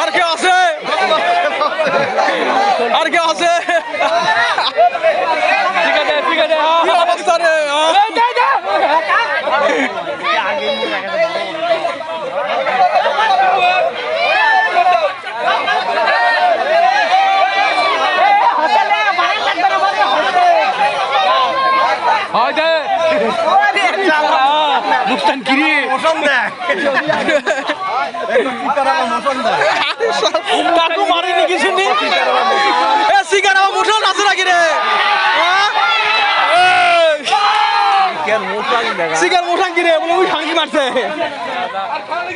আর কেউ আছে? আর কেউ আছে? ঠিক আছে ঠিক আছে কি অবস্থা রে হ্যাঁ? হয় দে মুস্তান কিরি কাকু মারেনি কিছু নেই সিগার আমার মোটর আছে নাকি রে হ্যাঁ? সিগার মোটাং কিরে বলে ওই হাঙ্গি মারছে